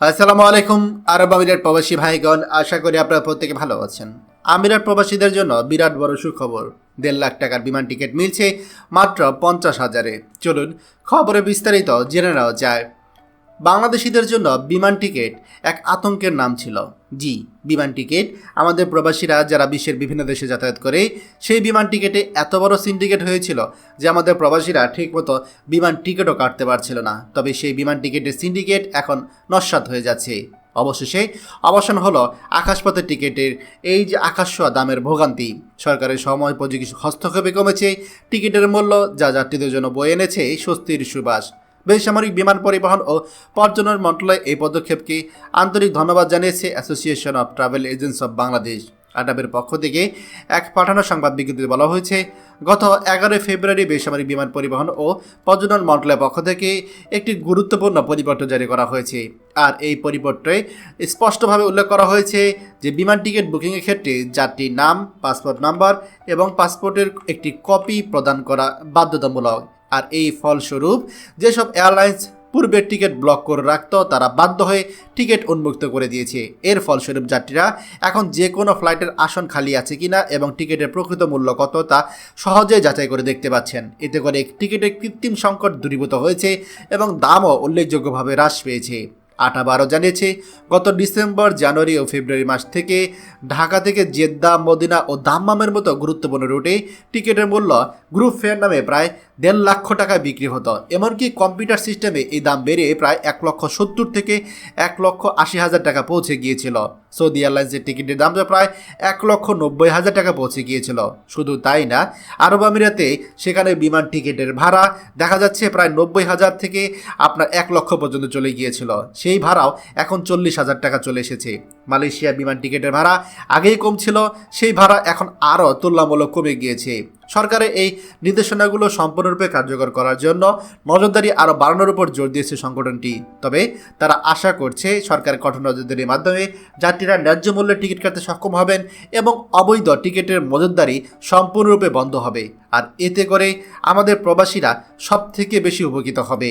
আসসালামু আলাইকুম, আরব আমিরাত প্রবাসী ভাইগণ, আশা করি আপনারা প্রত্যেকে ভালো আছেন। আমিরাত প্রবাসীদের জন্য বিরাট বড় সুখবর। দেড় লাখ টাকার বিমান টিকিট মিলছে মাত্র পঞ্চাশ হাজারে। চলুন খবরে বিস্তারিত জেনে নেওয়া যায় বাংলাদেশিদের জন্য বিমান টিকিট এক আতঙ্কের নাম ছিল। জি, বিমান টিকিট। আমাদের প্রবাসীরা যারা বিশ্বের বিভিন্ন দেশে যাতায়াত করে, সেই বিমান টিকিটে এত বড় সিন্ডিকেট হয়েছিল যে আমাদের প্রবাসীরা ঠিকমতো বিমান টিকিটও কাটতে পারছিল না। তবে সেই বিমান টিকিটের সিন্ডিকেট এখন নস্বাত হয়ে যাচ্ছে। অবশেষে অবসান হলো আকাশপথের টিকিটের। এই যে আকাশ দামের ভোগান্তি, সরকারের সময় উপযোগী হস্তক্ষেপে কমেছে। টিকিটের মূল্য যা যাত্রীদের জন্য বয়ে এনেছে, স্বস্তির সুবাস। বেসামরিক বিমান পরিবহন ও পর্যটন মন্ত্রণালয় এই পদক্ষেপকে আন্তরিক ধন্যবাদ জানিয়েছে association of travel agents of Bangladesh আটাবের পক্ষ থেকে এক পাঠানো সংবাদ বিজ্ঞপ্তিতে বলা হয়েছে, গত এগারোই ফেব্রুয়ারি বেসামরিক বিমান পরিবহন ও পর্যটন মন্ত্রণালয়ের পক্ষ থেকে একটি গুরুত্বপূর্ণ পরিপত্র জারি করা হয়েছে। আর এই পরিপত্রে স্পষ্টভাবে উল্লেখ করা হয়েছে যে বিমান টিকিট বুকিংয়ের ক্ষেত্রে যাত্রীর নাম, পাসপোর্ট নাম্বার এবং পাসপোর্টের একটি কপি প্রদান করা বাধ্যতামূলক। আর এই ফলস্বরূপ যেসব এয়ারলাইন্স পূর্বে টিকিট ব্লক করে রাখত, তারা বাধ্য হয়ে টিকিট উন্মুক্ত করে দিয়েছে। এর ফলস্বরূপ যাত্রীরা এখন যে কোনো ফ্লাইটের আসন খালি আছে কিনা এবং টিকিটের প্রকৃত মূল্য কত তা সহজেই যাচাই করে দেখতে পাচ্ছেন। এতে করে টিকিটের কৃত্রিম সংকট দূরীভূত হয়েছে এবং দামও উল্লেখযোগ্যভাবে হ্রাস পেয়েছে। আটা বারো জানিয়েছে, গত ডিসেম্বর, জানুয়ারি ও ফেব্রুয়ারি মাস থেকে ঢাকা থেকে জেদ্দা, মদিনা ও দাম্মামের মতো গুরুত্বপূর্ণ রুটে টিকিটের মূল্য গ্রুপ ফেয়ার নামে প্রায় দেড় লক্ষ টাকায় বিক্রি হতো। এমনকি কম্পিউটার সিস্টেমে এই দাম বেড়ে প্রায় এক লক্ষ সত্তর থেকে এক লক্ষ আশি হাজার টাকা পৌঁছে গিয়েছিল। সৌদি এয়ারলাইন্সের টিকিটের দাম যা প্রায় এক লক্ষ নব্বই হাজার টাকা পৌঁছে গিয়েছিল। শুধু তাই না, আরব আমিরাতে সেখানে বিমান টিকিটের ভাড়া দেখা যাচ্ছে প্রায় নব্বই হাজার থেকে আপনার এক লক্ষ পর্যন্ত চলে গিয়েছিল। সেই ভাড়াও এখন চল্লিশ হাজার টাকা চলে এসেছে। মালয়েশিয়া বিমান টিকিটের ভাড়া আগেই কম ছিল, সেই ভাড়া এখন আরও তুলনামূলক কমে গিয়েছে। সরকারের এই নির্দেশনাগুলো সম্পূর্ণরূপে কার্যকর করার জন্য নজরদারি আরও বাড়ানোর উপর জোর দিয়েছে সংগঠনটি। তবে তারা আশা করছে সরকার কঠোর নজরদারির মাধ্যমে যাত্রীরা ন্যায্য মূল্যে টিকিট কাটতে সক্ষম হবেন এবং অবৈধ টিকিটের মজুদদারি সম্পূর্ণরূপে বন্ধ হবে। আর এতে করে আমাদের প্রবাসীরা সবথেকে বেশি উপকৃত হবে।